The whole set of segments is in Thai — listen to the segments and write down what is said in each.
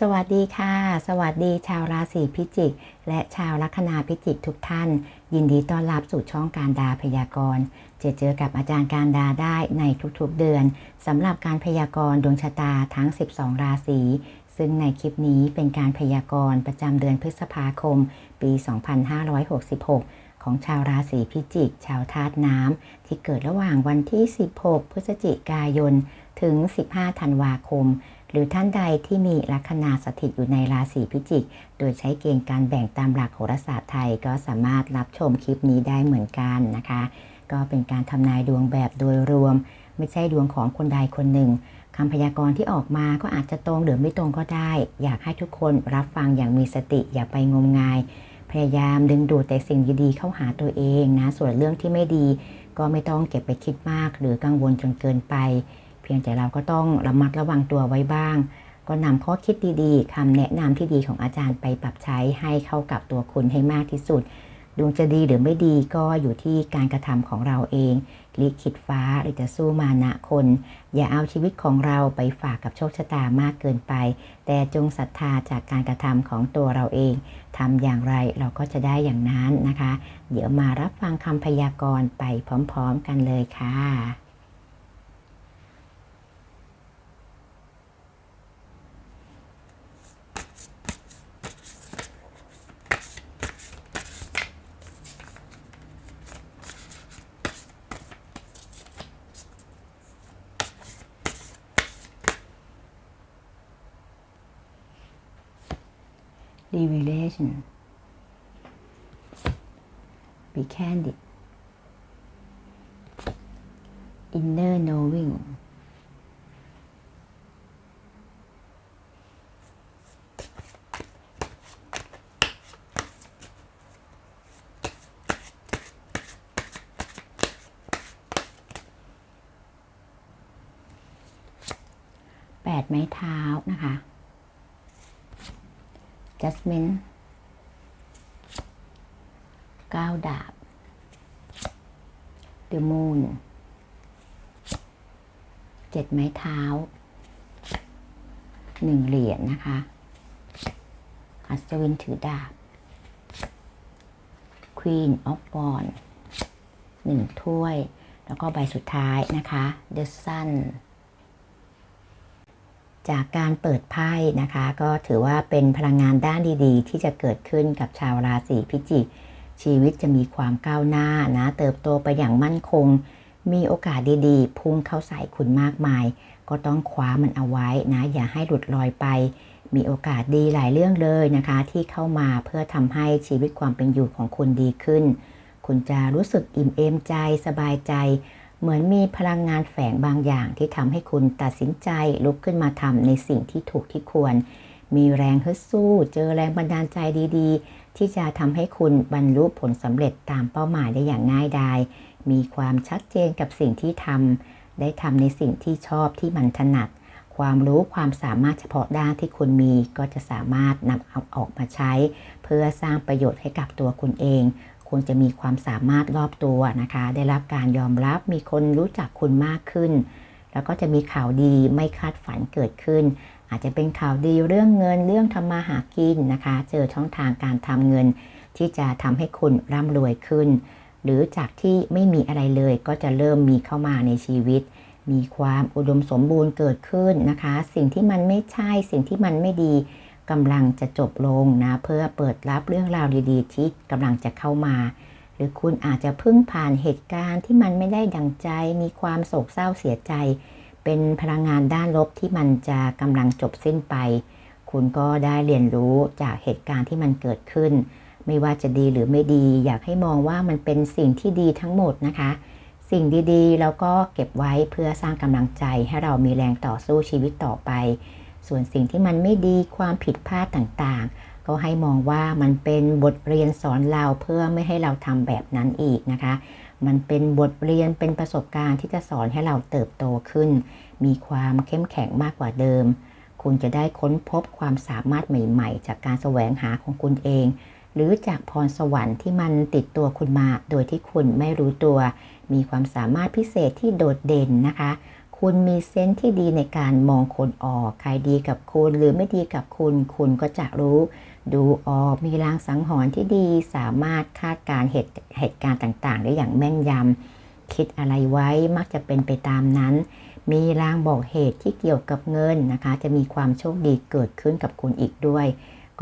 สวัสดีค่ะ สวัสดีชาวราศีพิจิก และชาวลัคนาพิจิกทุกท่าน ยินดีต้อนรับสู่ช่องการดาพยากรณ์จะเจอกับอาจารย์การดาได้ในทุกๆเดือนสำหรับการพยากรณ์ดวงชะตาทั้ง 12 ราศีซึ่งในคลิปนี้เป็นการพยากรณ์ประจำเดือนพฤษภาคม ปี 2566ของชาวราศีพิจิก ชาวธาตุน้ำที่เกิดระหว่างวันที่ 16 พฤศจิกายน ถึง 15 ธันวาคม หรือท่านใดที่มีลัคนาสถิตอยู่ในราศีพิจิก โดยใช้เกณฑ์การแบ่งตามหลักโหราศาสตร์ไทยก็สามารถรับชมคลิปนี้ได้เหมือนกันนะคะ ก็เป็นการทำนายดวงแบบโดยรวม ไม่ใช่ดวงของคนใดคนหนึ่งคำพยากรณ์ที่ออกมาก็อาจจะตรงหรือไม่ตรงก็ได้ อยากให้ทุกคนรับฟังอย่างมีสติอย่าไปงมงาย พยายามดึงดูดแต่สิ่งดีๆเข้าหาตัวเองนะ ส่วนเรื่องที่ไม่ดี ก็ไม่ต้องเก็บไปคิดมาก หรือกังวลจนเกินไป เพียงแต่เราก็ต้องระมัดระวังตัวไว้บ้าง ก็นำข้อคิดดีๆคำแนะนำที่ดีของอาจารย์ไปปรับใช้ให้เข้ากับตัวคุณให้มากที่สุดดวงจะดีหรือไม่ดีก็อยู่ที่การกระทำของเราเอง ลิขิตฟ้าหรือจะสู้มานะคน อย่าเอาชีวิตของเราไปฝากกับโชคชะตามากเกินไป แต่จงศรัทธาจากการกระทำของตัวเราเองทำอย่างไรเราก็จะได้อย่างนั้นนะคะ เดี๋ยวมารับฟังคำพยากรณ์ไปพร้อมๆกันเลยค่ะ revelation be candid inner knowing ๆแปดไม้เท้านะคะ Jasmine เก้าดาบ The Moon เจ็ดไม้เท้าหนึ่งเหรียญนนะคะ อัศวินถือดาบ Queen of Wands หนึ่งถ้วย แล้วก็ใบสุดท้ายนะคะ The Sun จากการเปิดไพ่นะคะ ก็ถือว่าเป็นพลังงานด้านดี ๆ ที่จะเกิดขึ้นกับชาวราศีพิจิก ชีวิตจะมีความก้าวหน้านะ เติบโตไปอย่างมั่นคง มีโอกาสดีๆ พุ่งเข้าใส่คุณมากมาย ก็ต้องคว้ามันเอาไว้นะ อย่าให้หลุดลอยไป มีโอกาสดีหลายเรื่องเลยนะคะ ที่เข้ามาเพื่อทำให้ชีวิตความเป็นอยู่ของคุณดีขึ้น คุณจะรู้สึกอิ่มเอมใจสบายใจ เหมือนมีพลังงานแฝงบางอย่างที่ทำให้คุณตัดสินใจลุกขึ้นมาทำในสิ่งที่ถูกที่ควร มีแรงฮึดสู้ เจอแรงบันดาลใจดีๆ ที่จะทำให้คุณบรรลุผลสำเร็จตามเป้าหมายได้อย่างง่ายดาย มีความชัดเจนกับสิ่งที่ทำได้ทำในสิ่งที่ชอบที่มันถนัด ความรู้ความสามารถเฉพาะด้านที่คุณมีก็จะสามารถนำเอาออกมาใช้ เพื่อสร้างประโยชน์ให้กับตัวคุณเอง คุณจะมีความสามารถรอบตัวนะคะ ได้รับการยอมรับมีคนรู้จักคุณมากขึ้น แล้วก็จะมีข่าวดีไม่คาดฝันเกิดขึ้น อาจจะเป็นข่าวดีเรื่องเงินเรื่องทำมาหากินนะคะ เจอช่องทางการทำเงิน ที่จะทำให้คุณร่ำรวยขึ้น หรือจากที่ไม่มีอะไรเลยก็จะเริ่มมีเข้ามาในชีวิต มีความอุดมสมบูรณ์เกิดขึ้นนะคะ สิ่งที่มันไม่ใช่สิ่งที่มันไม่ดี กำลังจะจบลงนะ เพื่อเปิดรับเรื่องราวดีๆ ที่กำลังจะเข้ามา หรือคุณอาจจะเพิ่งผ่านเหตุการณ์ที่มันไม่ได้ดังใจ มีความโศกเศร้าเสียใจ เป็นพลังงานด้านลบที่มันจะกำลังจบสิ้นไป คุณก็ได้เรียนรู้จากเหตุการณ์ที่มันเกิดขึ้น ไม่ว่าจะดีหรือไม่ดี อยากให้มองว่ามันเป็นสิ่งที่ดีทั้งหมดนะคะ สิ่งดีๆ แล้วก็เก็บไว้เพื่อสร้างกำลังใจให้เรามีแรงต่อสู้ชีวิตต่อไป ส่วนสิ่งที่มันไม่ดีความผิดพลาดต่างๆ ก็ให้มองว่ามันเป็นบทเรียนสอนเราเพื่อไม่ให้เราทำแบบนั้นอีกนะคะ มันเป็นบทเรียนเป็นประสบการณ์ที่จะสอนให้เราเติบโตขึ้น มีความเข้มแข็งมากกว่าเดิม คุณจะได้ค้นพบความสามารถใหม่ๆ จากการแสวงหาของคุณเอง หรือจากพรสวรรค์ที่มันติดตัวคุณมา โดยที่คุณไม่รู้ตัว มีความสามารถพิเศษที่โดดเด่นนะคะ คุณมีเซนส์ที่ดีในการมองคนออก ใครดีกับคุณหรือไม่ดีกับคุณ คุณก็จะรู้ ดูออกมีลางสังหรณ์ที่ดี สามารถคาดการเหตุเหตุการณ์ต่างๆ ได้อย่างแม่นยำคิดอะไรไว้มักจะเป็นไปตามนั้น มีลางบอกเหตุที่เกี่ยวกับเงินนะคะ จะมีความโชคดีเกิดขึ้นกับคุณอีกด้วย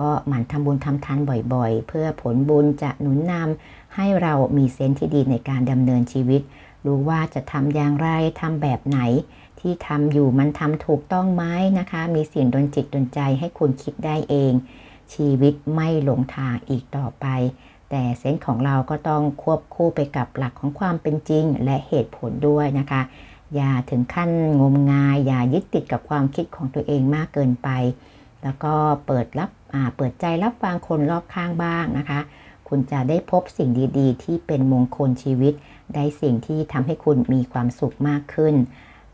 ก็หมั่นทำบุญทำทานบ่อยๆ เพื่อผลบุญจะหนุนนำให้เรามีเซนส์ที่ดีในการดำเนินชีวิต รู้ว่าจะทำอย่างไรทำแบบไหน ที่ทำอยู่มันทำถูกต้องไหมนะคะ มีสิ่งดนจิตดนใจให้คุณคิดได้เอง ชีวิตไม่หลงทางอีกต่อไป แต่เซนส์ของเราก็ต้องควบคู่ไปกับหลักของความเป็นจริง และเหตุผลด้วยนะคะ อย่าถึงขั้นงมงาย อย่ายึดติดกับความคิดของตัวเองมากเกินไป แล้วก็เปิดรับเปิดใจรับฟังคนรอบข้างบ้างนะคะ คุณจะได้พบสิ่งดี ๆ ที่เป็นมงคลชีวิตได้สิ่งที่ทำให้คุณมีความสุขมากขึ้น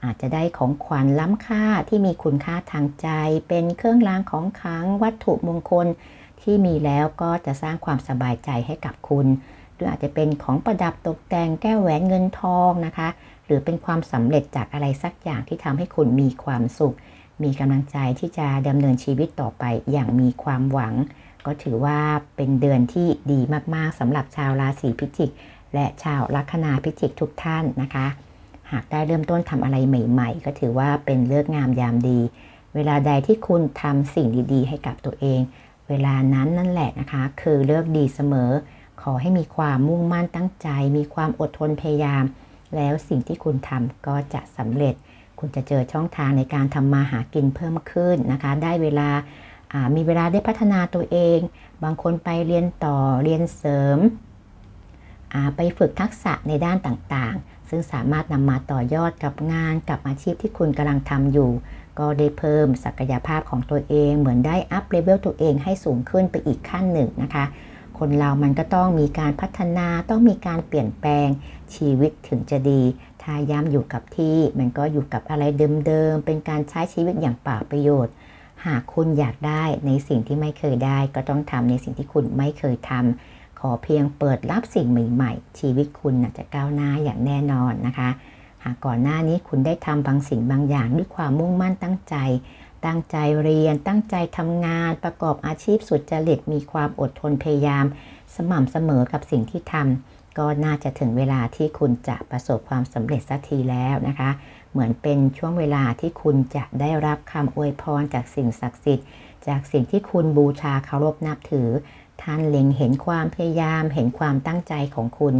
อาจจะได้ของขวัญล้ำค่าที่มีคุณค่าทางใจ เป็นเครื่องรางของขลังวัตถุมงคล ที่มีแล้วก็จะสร้างความสบายใจให้กับคุณหรืออาจจะเป็นของประดับตกแต่งแก้วแหวนเงินทองนะคะ หรือเป็นความสำเร็จจากอะไรสักอย่างที่ทำให้คุณมีความสุข มีกำลังใจที่จะดำเนินชีวิตต่อไปอย่างมีความหวัง ก็ถือว่าเป็นเดือนที่ดีมากๆสำหรับชาวราศีพิจิก และชาวลัคนาพิจิกทุกท่านนะคะ หากได้เริ่มต้นทำอะไรใหม่ ๆ ก็ถือว่าเป็นเลือกงามยามดี เวลาใดที่คุณทำสิ่งดีๆ ให้กับตัวเอง เวลานั้นนั่นแหละนะคะ คือเลือกดีเสมอ ขอให้มีความมุ่งมั่นตั้งใจ มีความอดทนพยายาม แล้วสิ่งที่คุณทำก็จะสำเร็จ คุณจะเจอช่องทางในการทำมาหากินเพิ่มขึ้นนะคะ ได้เวลามีเวลาได้พัฒนาตัวเอง บางคนไปเรียนต่อเรียนเสริม ไปฝึกทักษะในด้านต่างๆ ซึ่งสามารถนำมาต่อยอดกับงานกับอาชีพที่คุณกำลังทำอยู่ ก็ได้เพิ่มศักยภาพของตัวเอง เหมือนได้อัพเลเวลตัวเองให้สูงขึ้นไปอีกขั้นหนึ่งนะคะ คนเรามันก็ต้องมีการพัฒนาต้องมีการเปลี่ยนแปลงชีวิตถึงจะดีถ้าย้ำอยู่กับที่ มันก็อยู่กับอะไรเดิมๆเป็นการใช้ชีวิตอย่างเปล่าประโยชน์หากคุณอยากได้ในสิ่งที่ไม่เคยได้ ก็ต้องทำในสิ่งที่คุณไม่เคยทำ ขอเพียงเปิดรับสิ่งใหม่ๆ ชีวิตคุณจะก้าวหน้าอย่างแน่นอนนะคะ หากก่อนหน้านี้คุณได้ทำบางสิ่งบางอย่างด้วยความมุ่งมั่นตั้งใจ ตั้งใจเรียน ตั้งใจทำงาน ประกอบอาชีพสุดจริต มีความอดทนพยายาม สม่ำเสมอกับสิ่งที่ทำก็น่าจะถึงเวลาที่คุณจะประสบความสำเร็จสักทีแล้วนะคะ เหมือนเป็นช่วงเวลาที่คุณจะได้รับคำอวยพรจากสิ่งศักดิ์สิทธิ์ จากสิ่งที่คุณบูชาเคารพนับถือ ท่านเล็งเห็นความพยายามเห็นความตั้งใจของคุณ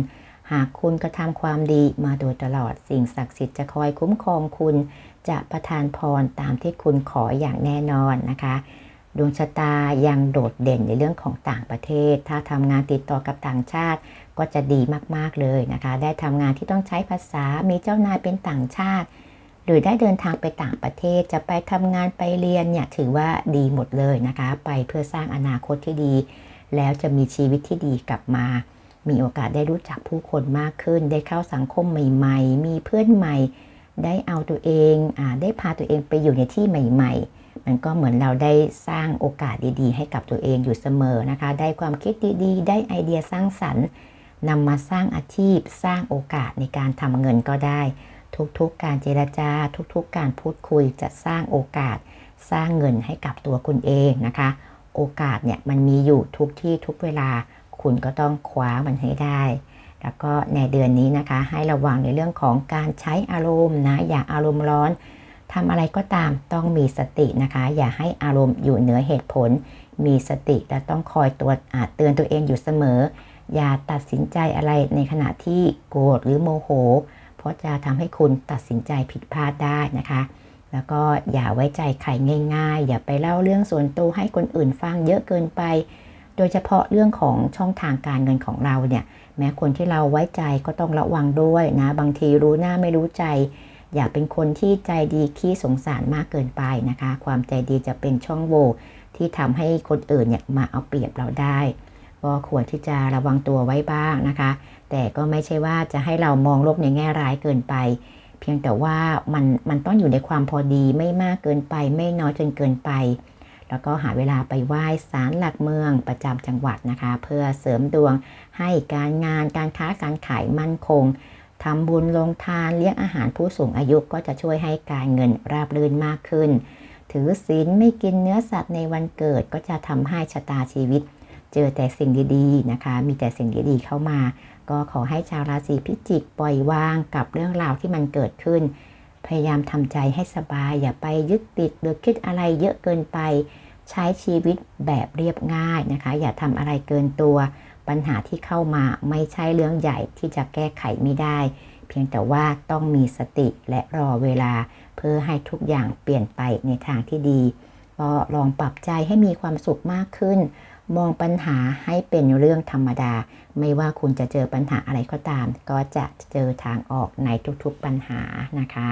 หากคุณกระทำความดีมาโดยตลอดสิ่งศักดิ์สิทธิ์จะคอยคุ้มครองคุณ จะประทานพรตามที่คุณขออย่างแน่นอนนะคะดวงชะตายังโดดเด่นในเรื่องของต่างประเทศ ถ้าทำงานติดต่อกับต่างชาติก็จะดีมากๆเลยนะคะ ได้ทำงานที่ต้องใช้ภาษา มีเจ้านายเป็นต่างชาติ หรือได้เดินทางไปต่างประเทศ จะไปทำงานไปเรียนเนี่ยถือว่าดีหมดเลยนะคะ ไปเพื่อสร้างอนาคตที่ดี แล้วจะมีชีวิตที่ดีกลับมา มีโอกาสได้รู้จักผู้คนมากขึ้น ได้เข้าสังคมใหม่ ๆ มีเพื่อนใหม่ ได้เอาตัวเองอได้พาตัวเองไปอยู่ในที่ใหม่ ๆ มันก็เหมือนเราได้สร้างโอกาสดี ๆ ให้กับตัวเองอยู่เสมอนะคะ ได้ความคิดดีๆ ได้ไอเดียสร้างสรรค์นำมาสร้างอาชีพ สร้างโอกาสในการทำเงินก็ได้ ทุกๆการเจรจา ทุกๆการพูดคุยจะสร้างโอกาส สร้างเงินให้กับตัวคุณเองนะคะ โอกาสเนี่ยมันมีอยู่ทุกที่ทุกเวลา คุณก็ต้องคว้ามันให้ได้ แล้วก็ในเดือนนี้นะคะ ให้ระวังในเรื่องของการใช้อารมณ์นะ อย่าอารมณ์ร้อนทำอะไรก็ตามต้องมีสตินะคะ อย่าให้อารมณ์อยู่เหนือเหตุผล มีสติและต้องคอยตัวอาจเตือนตัวเองอยู่เสมอ อย่าตัดสินใจอะไรในขณะที่โกรธหรือโมโห เพราะจะทำให้คุณตัดสินใจผิดพลาดได้นะคะ แล้วก็อย่าไว้ใจใครง่าย ๆ อย่าไปเล่าเรื่องส่วนตัวให้คนอื่นฟังเยอะเกินไป โดยเฉพาะเรื่องของช่องทางการเงินของเราเนี่ย แม้คนที่เราไว้ใจก็ต้องระวังด้วยนะ บางทีรู้หน้าไม่รู้ใจ อย่าเป็นคนที่ใจดีขี้สงสารมากเกินไปนะคะ ความใจดีจะเป็นช่องโหว่ที่ทำให้คนอื่นเนี่ยมาเอาเปรียบเราได้ ก็ควรที่จะระวังตัวไว้บ้างนะคะ แต่ก็ไม่ใช่ว่าจะให้เรามองโลกในแง่ร้ายเกินไป เพียงแต่ว่ามันมันต้องอยู่ในความพอดีไม่มากเกินไป ไม่น้อยจนเกินไป แล้วก็หาเวลาไปไหว้ศาลหลักเมืองประจำจังหวัดนะคะ เพื่อเสริมดวงให้การงานการค้าการขายมั่นคงทำบุญลงทานเลี้ยงอาหารผู้สูงอายุก็จะช่วยให้การเงินราบรื่นมากขึ้น ถือศีลไม่กินเนื้อสัตว์ในวันเกิดก็จะทำให้ชะตาชีวิต เจอแต่สิ่งดีๆนะคะ มีแต่สิ่งดีๆเข้ามา ก็ขอให้ชาวราศีพิจิกปล่อยวางกับเรื่องราวที่มันเกิดขึ้น พยายามทำใจให้สบาย อย่าไปยึดติดหรือคิดอะไรเยอะเกินไป ใช้ชีวิตแบบเรียบง่ายนะคะ อย่าทำอะไรเกินตัว ปัญหาที่เข้ามาไม่ใช่เรื่องใหญ่ที่จะแก้ไขไม่ได้ เพียงแต่ว่าต้องมีสติและรอเวลา เพื่อให้ทุกอย่างเปลี่ยนไปในทางที่ดีก็ลองปรับใจให้มีความสุขมากขึ้น มองปัญหาให้เป็นเรื่องธรรมดา ไม่ว่าคุณจะเจอปัญหาอะไรก็ตาม ก็จะเจอทางออกในทุกๆปัญหานะคะ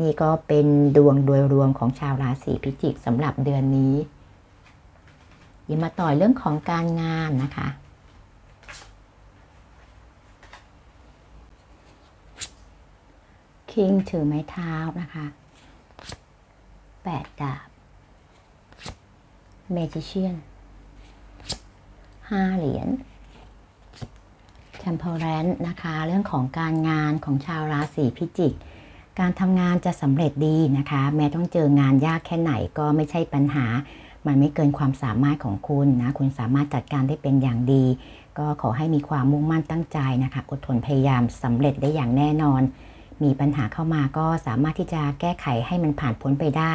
นี่ก็เป็นดวงโดยรวมของชาวราศีพิจิกสำหรับเดือนนี้ยิ่มาต่อเรื่องของการงานนะคะคิงถือไม้เท้านะคะแปดดาบเมจิเชียน ห้าเหรียญแ e มเพลแรนนะคะ เรื่องของการงานของชาวราศีพิจิก การทำงานจะสำเร็จดีนะคะ แม้ต้องเจองานยากแค่ไหนก็ไม่ใช่ปัญหา มันไม่เกินความสามารถของคุณนะ คุณสามารถจัดการได้เป็นอย่างดี ก็ขอให้มีความมุ่งมั่นตั้งใจนะคะ อดทนพยายามสำเร็จได้อย่างแน่นอน มีปัญหาเข้ามาก็สามารถที่จะแก้ไขให้มันผ่านพ้นไปได้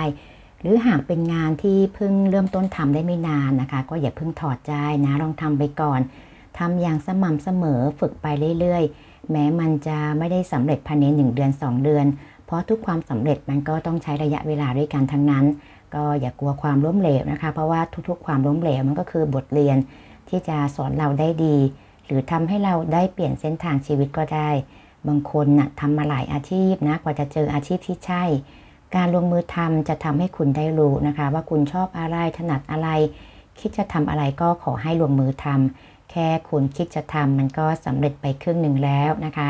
หรือหากเป็นงานที่เพิ่งเริ่มต้นทำได้ไม่นานนะคะ ก็อย่าเพิ่งถอดใจนะลองทำไปก่อนทำอย่างสม่ำเสมอฝึกไปเรื่อยๆ แม้มันจะไม่ได้สำเร็จภายใน1เดือน 2 เดือน เพราะทุกความสำเร็จมันก็ต้องใช้ระยะเวลาด้วยกันทั้งนั้น ก็อย่ากลัวความล้มเหลวนะคะ เพราะว่าทุกๆ ความล้มเหลวมันก็คือบทเรียนที่จะสอนเราได้ดี หรือทำให้เราได้เปลี่ยนเส้นทางชีวิตก็ได้ บางคนนะ่ะทำมาหลายอาชีพนะกว่าจะเจออาชีพที่ใช่ การลงมือทำจะทำให้คุณได้รู้นะคะ ว่าคุณชอบอะไรถนัดอะไร คิดจะทำอะไรก็ขอให้ลงมือทำแค่คุณคิดจะทำมันก็สำเร็จไปครึ่งหนึ่งแล้วนะคะ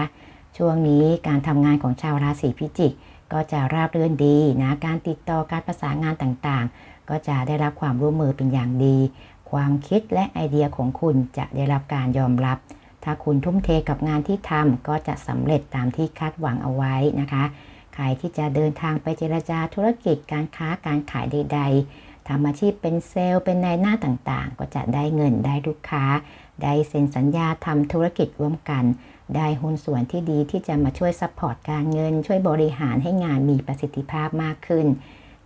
ช่วงนี้การทำงานของชาวราศีพิจิก ก็จะราบรื่นดีนะการติดต่อการประสานงานต่างๆ ก็จะได้รับความร่วมมือเป็นอย่างดี ความคิดและไอเดียของคุณจะได้รับการยอมรับ ถ้าคุณทุ่มเทกับงานที่ทำก็จะสำเร็จตามที่คาดหวังเอาไว้นะคะ ใครที่จะเดินทางไปเจรจาธุรกิจการค้าการขายใด ๆทำอาชีพเป็นเซลล์เป็นนายหน้าต่างๆ ก็จะได้เงินได้ลูกค้า ได้เซ็นสัญญาทำธุรกิจร่วมกัน ได้หุ้นส่วนที่ดีที่จะมาช่วยซัพพอร์ตการเงิน ช่วยบริหารให้งานมีประสิทธิภาพมากขึ้น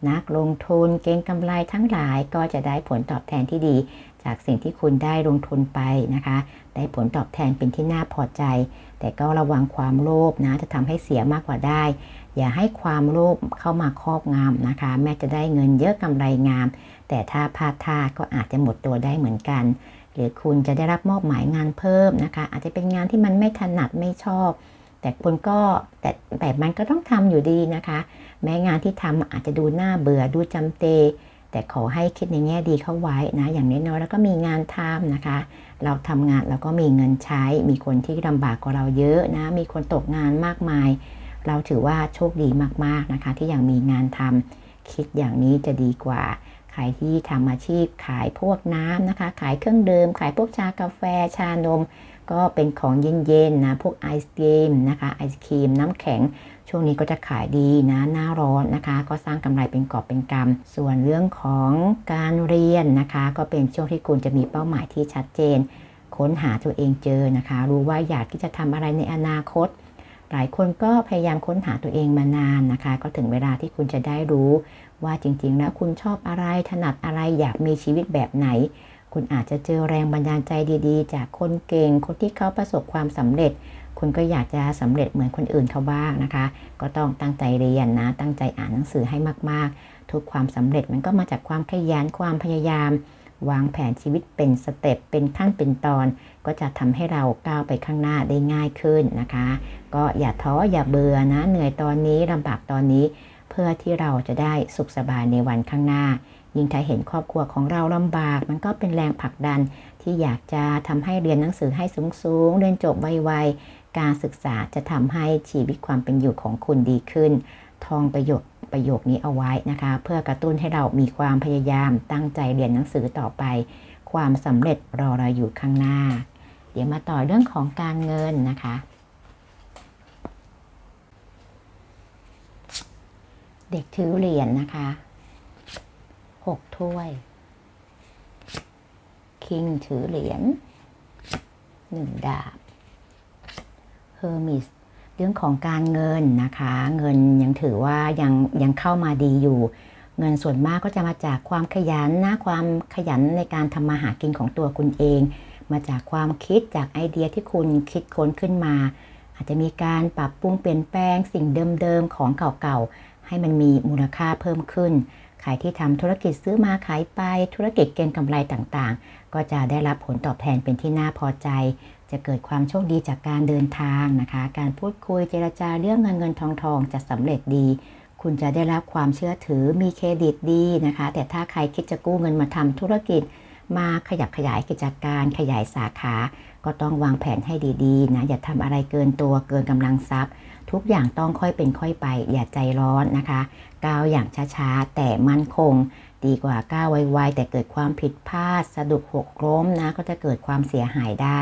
นักลงทุนเก็งกำไรทั้งหลายก็จะได้ผลตอบแทนที่ดี จากสิ่งที่คุณได้ลงทุนไปนะคะ ได้ผลตอบแทนเป็นที่น่าพอใจ แต่ก็ระวังความโลภนะจะทำให้เสียมากกว่าได้ อย่าให้ความโลภเข้ามาครอบงำนะคะ แม้จะได้เงินเยอะกำไรงาม แต่ถ้าพลาดท่าก็อาจจะหมดตัวได้เหมือนกัน หรือคุณจะได้รับมอบหมายงานเพิ่มนะคะ อาจจะเป็นงานที่มันไม่ถนัดไม่ชอบ แต่คุณก็แต่แต่มันก็ต้องทำอยู่ดีนะคะ แม้งานที่ทำอาจจะดูน่าเบื่อดูจำเจแต่ขอให้คิดในแง่ดีเข้าไว้นะ อย่างน้อยๆแล้วก็มีงานทำนะคะ เราทำงานแล้วก็มีเงินใช้ มีคนที่ลำบากกว่าเราเยอะนะ มีคนตกงานมากมาย เราถือว่าโชคดีมากๆนะคะ ที่ยังมีงานทำคิดอย่างนี้จะดีกว่า ใครที่ทำอาชีพขายพวกน้ำนะคะ ขายเครื่องดื่ม ขายพวกชากาแฟ ชานม ก็เป็นของเย็นๆนะ พวกไอศกรีมนะคะ ไอศครีมน้ำแข็ง ช่วงนี้ก็จะขายดีนะ หน้าร้อนนะคะ ก็สร้างกำไรเป็นกอบเป็นกำ ส่วนเรื่องของการเรียนนะคะ ก็เป็นช่วงที่คุณจะมีเป้าหมายที่ชัดเจน ค้นหาตัวเองเจอนะคะ รู้ว่าอยากที่จะทำอะไรในอนาคต หลายคนก็พยายามค้นหาตัวเองมานานนะคะ ก็ถึงเวลาที่คุณจะได้รู้ว่าจริงๆ แล้วคุณชอบอะไรถนัดอะไรอยากมีชีวิตแบบไหน คุณอาจจะเจอแรงบันดาลใจดีๆ จากคนเก่ง คนที่เขาประสบความสำเร็จ คุณก็อยากจะสำเร็จเหมือนคนอื่นเขาบ้างนะคะ ก็ต้องตั้งใจเรียนนะ ตั้งใจอ่านหนังสือให้มากๆ ทุกความสำเร็จมันก็มาจากความขยันความพยายาม วางแผนชีวิตเป็นสเต็ปเป็นขั้นเป็นตอน ก็จะทำให้เราก้าวไปข้างหน้าได้ง่ายขึ้นนะคะ ก็อย่าท้ออย่าเบื่อนะ เหนื่อยตอนนี้ลำบากตอนนี้ เพื่อที่เราจะได้สุขสบายในวันข้างหน้า ยิ่งถ้าเห็นครอบครัวของเราลำบาก มันก็เป็นแรงผลักดันที่อยากจะทำให้เรียนหนังสือให้สูงๆเรียนจบไวๆการศึกษาจะทำให้ชีวิตความเป็นอยู่ของคุณดีขึ้น ทองประโยค ประโยคนี้เอาไว้นะคะ เพื่อกระตุ้นให้เรามีความพยายามตั้งใจเรียนหนังสือต่อไป ความสำเร็จรอเราอยู่ข้างหน้า เดี๋ยวมาต่อเรื่องของการเงินนะคะ เด็กถือเหรียญนนะคะหกถ้วย คิงถือเหรียญหนึ่งดาบเฮอร์มิส เรื่องของการเงินนะคะ เงินยังถือว่ายังยังเข้ามาดีอยู่ เงินส่วนมากก็จะมาจากความขยันนะความขยันในการทำมาหากินของตัวคุณเอง มาจากความคิดจากไอเดียที่คุณคิดค้นขึ้นมา อาจจะมีการปรับปรุงเปลี่ยนแปลงสิ่งเดิมๆของเก่าๆให้มันมีมูลค่าเพิ่มขึ้นใครที่ทำธุรกิจซื้อมาขายไปธุรกิจเก็งกำไรต่างๆ ก็จะได้รับผลตอบแทนเป็นที่น่าพอใจ จะเกิดความโชคดีจากการเดินทางนะคะ การพูดคุยเจรจาเรื่องเงินเงินทองทองจะสำเร็จดี คุณจะได้รับความเชื่อถือมีเครดิตดีนะคะ แต่ถ้าใครคิดจะกู้เงินมาทำธุรกิจ มาขยับขยายกิจการขยายสาขา ก็ต้องวางแผนให้ดีๆนะอย่าทำอะไรเกินตัวเกินกำลังทรัพย์ ทุกอย่างต้องค่อยเป็นค่อยไป อย่าใจร้อนนะคะก้าวอย่างช้าๆ แต่มั่นคงดีกว่าก้าวไวๆแต่เกิดความผิดพลาด สะดุดหกล้มนะก็จะเกิดความเสียหายได้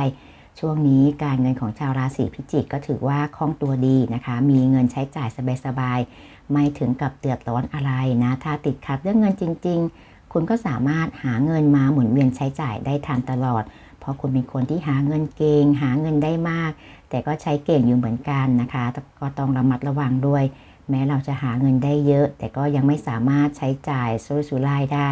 ช่วงนี้การเงินของชาวราศีพิจิกก็ถือว่าคล่องตัวดีนะคะ มีเงินใช้จ่ายสบายๆ ไม่ถึงกับเดือดร้อนอะไรนะ ถ้าติดขัดเรื่องเงินจริง ๆ คุณก็สามารถหาเงินมาหมุนเวียนใช้จ่ายได้ทันตลอด เพราะคุณเป็นคนที่หาเงินเก่งหาเงินได้มาก แต่ก็ใช้เก่งอยู่เหมือนกันนะคะ ก็ต้องระมัดระวังด้วย แม้เราจะหาเงินได้เยอะ แต่ก็ยังไม่สามารถใช้จ่ายสุรุ่ยสุร่ายได้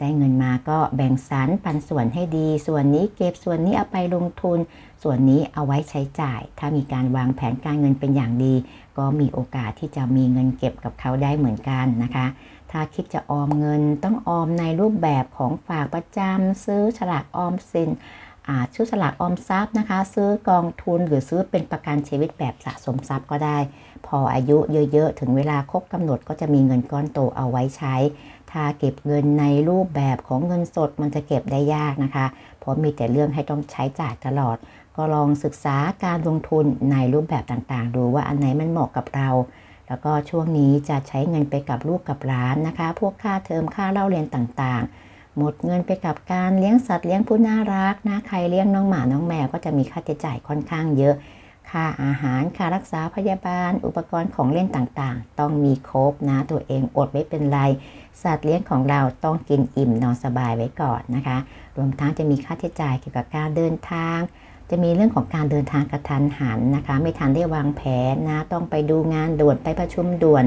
ได้เงินมาก็แบ่งสรรปันส่วนให้ดี ส่วนนี้เก็บส่วนนี้เอาไปลงทุน ส่วนนี้เอาไว้ใช้จ่าย ถ้ามีการวางแผนการเงินเป็นอย่างดี ก็มีโอกาสที่จะมีเงินเก็บกับเขาได้เหมือนกันนะคะ ถ้าคิดจะออมเงินต้องออมในรูปแบบของฝากประจำซื้อฉลากออมสินชื่อสลากออมทรัพย์นะคะ ซื้อกองทุนหรือซื้อเป็นประกันชีวิตแบบสะสมทรัพย์ก็ได้ พออายุเยอะๆ ถึงเวลาครบกำหนดก็จะมีเงินก้อนโตเอาไว้ใช้ ถ้าเก็บเงินในรูปแบบของเงินสดมันจะเก็บได้ยากนะคะ เพราะมีแต่เรื่องให้ต้องใช้จ่ายตลอด ก็ลองศึกษาการลงทุนในรูปแบบต่างๆ ดูว่าอันไหนมันเหมาะกับเรา แล้วก็ช่วงนี้จะใช้เงินไปกับลูกกับร้านนะคะ พวกค่าเทอมค่าเล่าเรียนต่างๆ หมดเงินไปกับการเลี้ยงสัตว์เลี้ยงผู้น่ารักนะ ใครเลี้ยงน้องหมาน้องแมวก็จะมีค่าใช้จ่ายค่อนข้างเยอะ ค่าอาหารค่ารักษาพยาบาล อุปกรณ์ของเล่นต่างๆ ต้องมีครบนะตัวเองอดไม่เป็นไร สัตว์เลี้ยงของเราต้องกินอิ่มนอนสบายไว้ก่อนนะคะ รวมทั้งจะมีค่าใช้จ่ายเกี่ยวกับการเดินทาง จะมีเรื่องของการเดินทางกระทันหันนะคะ ไม่ทันได้วางแผนนะต้องไปดูงานด่วนไปประชุมด่วน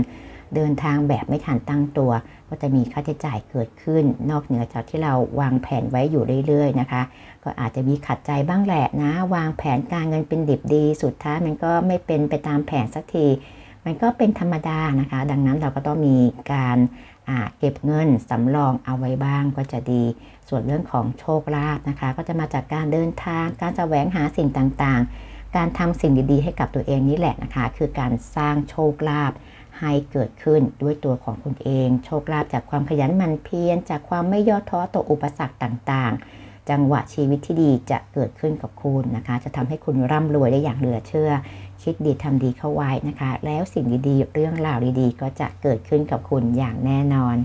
เดินทางแบบไม่ทันตั้งตัว ก็จะมีค่าใช้จ่ายเกิดขึ้น นอกเหนือจากที่เราวางแผนไว้อยู่เรื่อยๆนะคะ ก็อาจจะมีขัดใจบ้างแหละนะ วางแผนการเงินเป็นดิบดี สุดท้ายมันก็ไม่เป็นไปตามแผนสักที มันก็เป็นธรรมดานะคะ ดังนั้นเราก็ต้องมีการเก็บเงินสำรองเอาไว้บ้างก็จะดี ส่วนเรื่องของโชคลาภนะคะ ก็จะมาจากการเดินทาง การแสวงหาสิ่งต่างๆ การทำสิ่งดีๆ ให้กับตัวเองนี่แหละนะคะ คือการสร้างโชคลาภ ให้เกิดขึ้นด้วยตัวของคุณเอง โชคลาภจากความขยันหมั่นเพียรจากความไม่ย่อท้อต่ออุปสรรคต่างๆ จังหวะชีวิตที่ดีจะเกิดขึ้นกับคุณนะคะ จะทำให้คุณร่ำรวยได้อย่างเหลือเชื่อ คิดดีทำดีเข้าไว้นะคะ แล้วสิ่งดีๆ เรื่องราวดีๆ ก็จะเกิดขึ้นกับคุณอย่างแน่นอน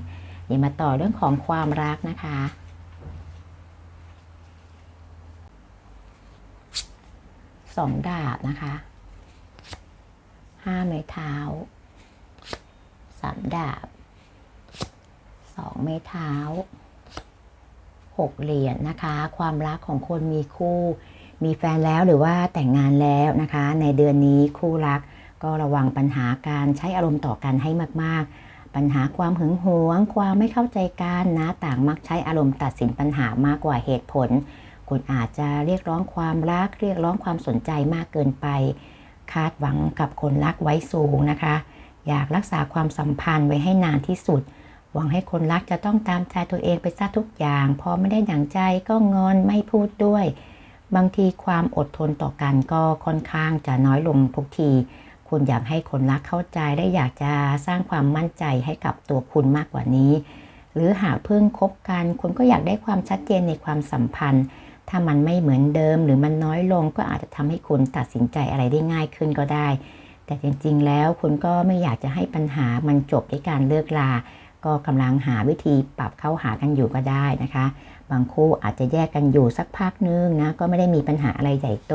นี่มาต่อเรื่องของความรักนะคะสองดาบนะคะห้าไม้เท้า สามดาบสองไม้เท้าหกเหรียญนะคะ ความรักของคนมีคู่ มีแฟนแล้วหรือว่าแต่งงานแล้วนะคะ ในเดือนนี้คู่รักก็ระวังปัญหาการใช้อารมณ์ต่อกันให้มาก ๆ ปัญหาความหึงหวง ความไม่เข้าใจกันนะ ต่างมักใช้อารมณ์ตัดสินปัญหามากกว่าเหตุผล คุณอาจจะเรียกร้องความรัก เรียกร้องความสนใจมากเกินไป คาดหวังกับคนรักไว้สูงนะคะ อยากรักษาความสัมพันธ์ไว้ให้นานที่สุด หวังให้คนรักจะต้องตามใจตัวเองไปซะทุกอย่าง พอไม่ได้อย่างใจก็งอนไม่พูดด้วย บางทีความอดทนต่อกันก็ค่อนข้างจะน้อยลงทุกที คุณอยากให้คนรักเข้าใจและอยากจะสร้างความมั่นใจให้กับตัวคุณมากกว่านี้ หรือหากเพิ่งคบกันคุณก็อยากได้ความชัดเจนในความสัมพันธ์ ถ้ามันไม่เหมือนเดิม หรือมันน้อยลงก็อาจจะทำให้คุณตัดสินใจอะไรได้ง่ายขึ้นก็ได้ แต่จริงๆ แล้วคุณก็ไม่อยากจะให้ปัญหามันจบด้วยการเลิกลา ก็กำลังหาวิธีปรับเข้าหากันอยู่ก็ได้นะคะ บางคู่อาจจะแยกกันอยู่สักพักนึงนะ ก็ไม่ได้มีปัญหาอะไรใหญ่โต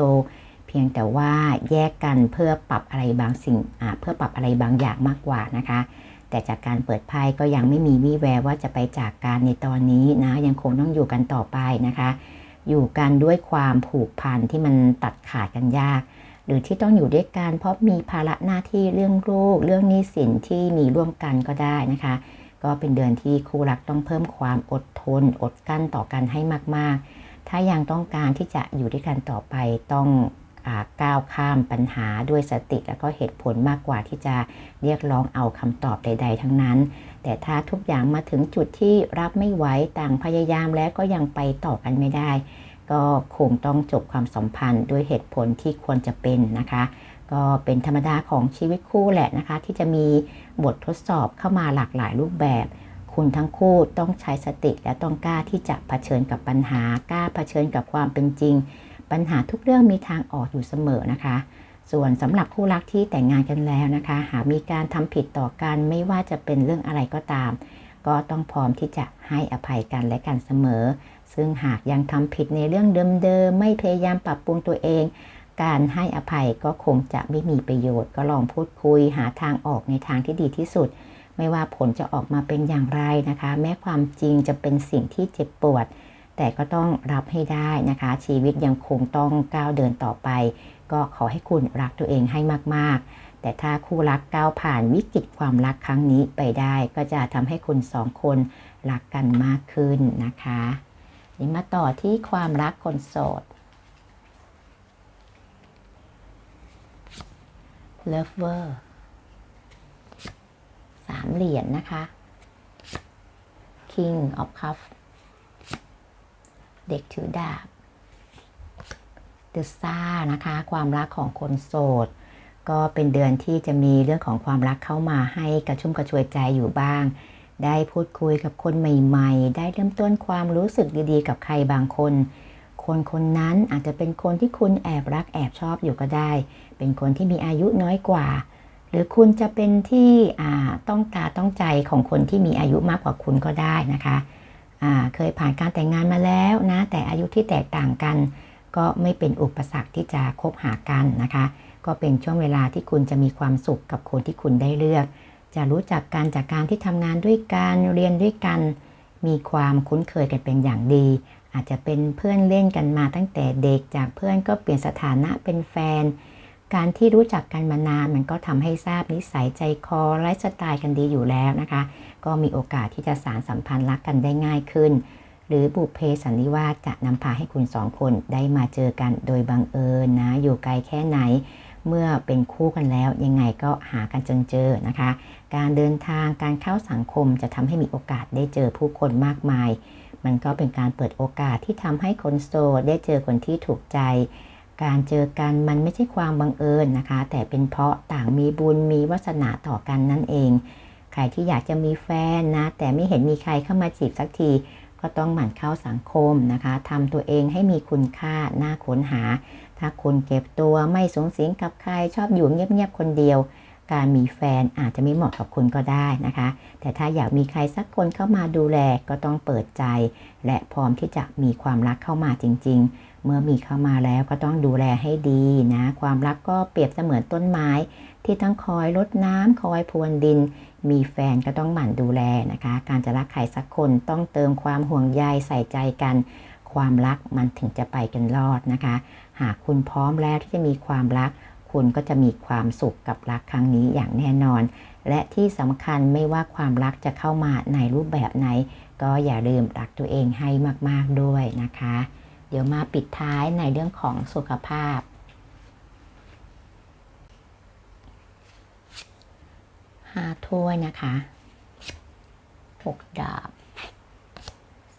เพียงแต่ว่าแยกกันเพื่อปรับอะไรบางสิ่งเพื่อปรับอะไรบางอย่างมากกว่านะคะ แต่จากการเปิดไพ่ก็ยังไม่มีวี่แววว่าจะไปจากการในตอนนี้นะ ยังคงต้องอยู่กันต่อไปนะคะ อยู่กันด้วยความผูกพันที่มันตัดขาดกันยาก หรือที่ต้องอยู่ด้วยกันเพราะมีภาระหน้าที่เรื่องลูก เรื่องหนี้สินที่มีร่วมกันก็ได้นะคะ ก็เป็นเดือนที่คู่รักต้องเพิ่มความอดทน อดกั้นต่อกันให้มาก ๆ ถ้ายังต้องการที่จะอยู่ด้วยกันต่อไปต้องก้าวข้ามปัญหาด้วยสติแล้วก็เหตุผลมากกว่าที่จะเรียกร้องเอาคำตอบใด ๆ ทั้งนั้น แต่ถ้าทุกอย่างมาถึงจุดที่รับไม่ไหวต่างพยายามแล้วก็ยังไปต่อกันไม่ได้ ก็คงต้องจบความสัมพันธ์ด้วยเหตุผลที่ควรจะเป็นนะคะ ก็เป็นธรรมดาของชีวิตคู่แหละนะคะ ที่จะมีบททดสอบเข้ามาหลากหลายรูปแบบ คุณทั้งคู่ต้องใช้สติและต้องกล้าที่จะะเผชิญกับปัญหากล้าเผชิญกับความเป็นจริง ปัญหาทุกเรื่องมีทางออกอยู่เสมอนะคะ ส่วนสำหรับคู่รักที่แต่งงานกันแล้วนะคะ หากมีการทำผิดต่อกันไม่ว่าจะเป็นเรื่องอะไรก็ตาม ก็ต้องพร้อมที่จะให้อภัยกันและกันเสมอ ซึ่งหากยังทำผิดในเรื่องเดิมๆ ไม่พยายามปรับปรุงตัวเอง การให้อภัยก็คงจะไม่มีประโยชน์ ก็ลองพูดคุยหาทางออกในทางที่ดีที่สุด ไม่ว่าผลจะออกมาเป็นอย่างไรนะคะ แม้ความจริงจะเป็นสิ่งที่เจ็บปวด แต่ก็ต้องรับให้ได้นะคะ ชีวิตยังคงต้องก้าวเดินต่อไป ก็ขอให้คุณรักตัวเองให้มากๆแต่ถ้าคู่รักก้าวผ่านวิกฤตความรักครั้งนี้ไปได้ ก็จะทำให้คุณสองคนรักกันมากขึ้นนะคะ นี่มาต่อที่ความรักคนโสด Lover สามเหรียญนนะคะ King of cup เด็กถือดาบเดอะซ่านะคะ ความรักของคนโสด ก็เป็นเดือนที่จะมีเรื่องของความรักเข้ามาให้กระชุ่มกระชวยใจอยู่บ้าง ได้พูดคุยกับคนใหม่ๆ ได้เริ่มต้นความรู้สึกดีๆ กับใครบางคน คนคนนั้นอาจจะเป็นคนที่คุณแอบรักแอบชอบอยู่ก็ได้ เป็นคนที่มีอายุน้อยกว่า หรือคุณจะเป็นที่ต้องตาต้องใจของคนที่มีอายุมากกว่าคุณก็ได้นะคะเคยผ่านการแต่งงานมาแล้วนะ แต่อายุที่แตกต่างกัน ก็ไม่เป็นอุปสรรคที่จะคบหากันนะคะ ก็เป็นช่วงเวลาที่คุณจะมีความสุขกับคนที่คุณได้เลือก จะรู้จักกันจากการที่ทำงานด้วยกันเรียนด้วยกัน มีความคุ้นเคยกันเป็นอย่างดี อาจจะเป็นเพื่อนเล่นกันมาตั้งแต่เด็กจากเพื่อนก็เปลี่ยนสถานะเป็นแฟน การที่รู้จักกันมานานมันก็ทำให้ทราบนิสัยใจคอไลฟ์สไตล์กันดีอยู่แล้วนะคะ ก็มีโอกาสที่จะสารสัมพันธ์รักกันได้ง่ายขึ้น หรือบุพเพสันนิวาสจะนำพาให้คุณสองคนได้มาเจอกันโดยบังเอิญนะอยู่ไกลแค่ไหน เมื่อเป็นคู่กันแล้วยังไงก็หากันจนเจอนะคะ การเดินทางการเข้าสังคมจะทำให้มีโอกาสได้เจอผู้คนมากมาย มันก็เป็นการเปิดโอกาสที่ทำให้คนโสดได้เจอคนที่ถูกใจ การเจอกันมันไม่ใช่ความบังเอิญนะคะ แต่เป็นเพราะต่างมีบุญมีวาสนาต่อกันนั่นเอง ใครที่อยากจะมีแฟนนะ แต่ไม่เห็นมีใครเข้ามาจีบสักทีก็ต้องหมั่นเข้าสังคมนะคะทำตัวเองให้มีคุณค่าน่าค้นหา ถ้าคุณเก็บตัวไม่สงสิงกับใครชอบอยู่เงียบๆคนเดียว การมีแฟนอาจจะไม่เหมาะกับคุณก็ได้นะคะ แต่ถ้าอยากมีใครสักคนเข้ามาดูแลก็ต้องเปิดใจ และพร้อมที่จะมีความรักเข้ามาจริง ๆ เมื่อมีเข้ามาแล้วก็ต้องดูแลให้ดีนะ ความรักก็เปรียบเสมือนต้นไม้ ที่ต้องคอยรดน้ำคอยพรวนดิน มีแฟนก็ต้องหมั่นดูแลนะคะ การจะรักใครสักคนต้องเติมความห่วงใยใส่ใจกัน ความรักมันถึงจะไปกันรอดนะคะ หากคุณพร้อมแล้วที่จะมีความรัก คุณก็จะมีความสุขกับรักครั้งนี้อย่างแน่นอน และที่สำคัญไม่ว่าความรักจะเข้ามาในรูปแบบไหน ก็อย่าลืมรักตัวเองให้มากๆด้วยนะคะ เดี๋ยวมาปิดท้ายในเรื่องของสุขภาพห้าถ้วยนะคะหกดาบ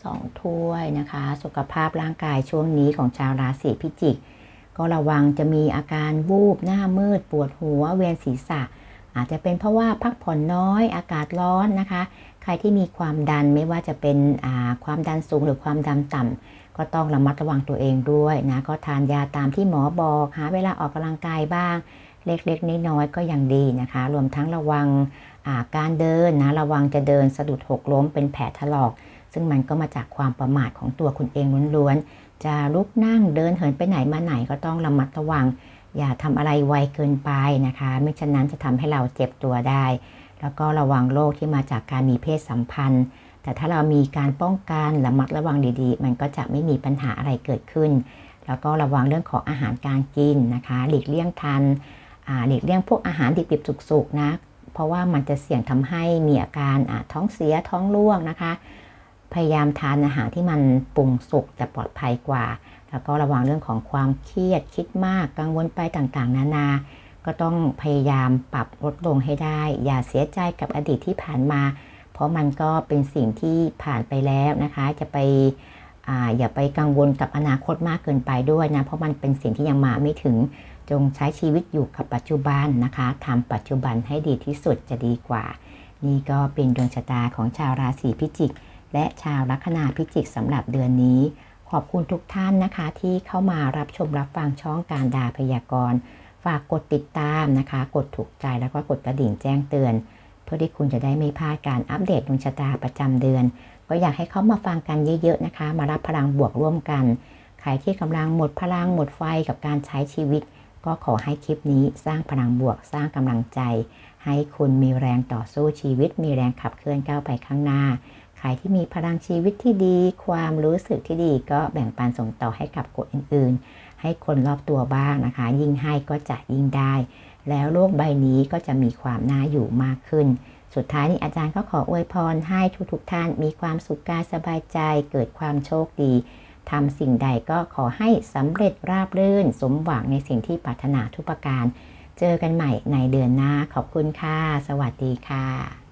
สองถ้วยนะคะ สุขภาพร่างกายช่วงนี้ของชาวราศีพิจิก ก็ระวังจะมีอาการวูบหน้ามืด ปวดหัวเวียนศีรษะ อาจจะเป็นเพราะว่าพักผ่อนน้อยอากาศร้อนนะคะ ใครที่มีความดันไม่ว่าจะเป็นความดันสูงหรือความดันต่ำก็ต้องระมัดระวังตัวเองด้วยนะก็ทานยาตามที่หมอบอกหาเวลาออกกำลังกายบ้าง เล็กๆน้อยๆก็ยังดีนะคะ รวมทั้งระวังการเดินนะระวังจะเดินสะดุดหกล้มเป็นแผลถลอก ซึ่งมันก็มาจากความประมาทของตัวคุณเองล้วนๆ จะลุกนั่งเดินเหินไปไหนมาไหนก็ต้องระมัดระวัง อย่าทำอะไรไวเกินไปนะคะ ไม่ฉะนั้นจะทำให้เราเจ็บตัวได้ แล้วก็ระวังโรคที่มาจากการมีเพศสัมพันธ์ แต่ถ้าเรามีการป้องกันระมัดระวังดีๆ มันก็จะไม่มีปัญหาอะไรเกิดขึ้น แล้วก็ระวังเรื่องของอาหารการกินนะคะ หลีกเลี่ยงทานหลีกเลี่ยงพวกอาหารดิบๆสุกๆนะเพราะว่ามันจะเสี่ยงทำให้มีอาการท้องเสียท้องร่วงนะคะ พยายามทานอาหารที่มันปรุงสุกแต่ปลอดภัยกว่า แล้วก็ระวังเรื่องของความเครียดคิดมากกังวลไปต่างๆ นานา ก็ต้องพยายามปรับลดลงให้ได้ อย่าเสียใจกับอดีตที่ผ่านมา เพราะมันก็เป็นสิ่งที่ผ่านไปแล้วนะคะ จะไปออย่าไปกังวลกับอนาคตมากเกินไปด้วยนะ เพราะมันเป็นสิ่งที่ยังมาไม่ถึง จงใช้ชีวิตอยู่กับปัจจุบันนะคะทำปัจจุบันให้ดีที่สุดจะดีกว่า นี่ก็เป็นดวงชะตาของชาวราศีพิจิก และชาวลัคนาพิจิกสำหรับเดือนนี้ ขอบคุณทุกท่านนะคะที่เข้ามารับชมรับฟังช่องการดาพยากรณ์ ฝากกดติดตามนะคะ กดถูกใจแล้วก็กดกระดิ่งแจ้งเตือน เพื่อที่คุณจะได้ไม่พลาดการอัปเดตดวงชะตาประจำเดือน ก็อยากให้เขามาฟังกันเยอะๆนะคะ มารับพลังบวกร่วมกันใครที่กำลังหมดพลังหมดไฟกับการใช้ชีวิต ก็ขอให้คลิปนี้สร้างพลังบวกสร้างกำลังใจ ให้คุณมีแรงต่อสู้ชีวิต มีแรงขับเคลื่อนก้าวไปข้างหน้า ใครที่มีพลังชีวิตที่ดี ความรู้สึกที่ดี ก็แบ่งปันส่งต่อให้กับคนอื่นๆ ให้คนรอบตัวบ้างนะคะ ยิ่งให้ก็จะยิ่งได้ แล้วโลกใบนี้ก็จะมีความน่าอยู่มากขึ้น สุดท้ายนี้อาจารย์ก็ขออวยพรให้ทุกๆท่านมีความสุขกายสบายใจ เกิดความโชคดีทำสิ่งใดก็ขอให้สำเร็จราบรื่น สมหวังในสิ่งที่ปรารถนาทุกประการ เจอกันใหม่ในเดือนหน้าขอบคุณค่ะ สวัสดีค่ะ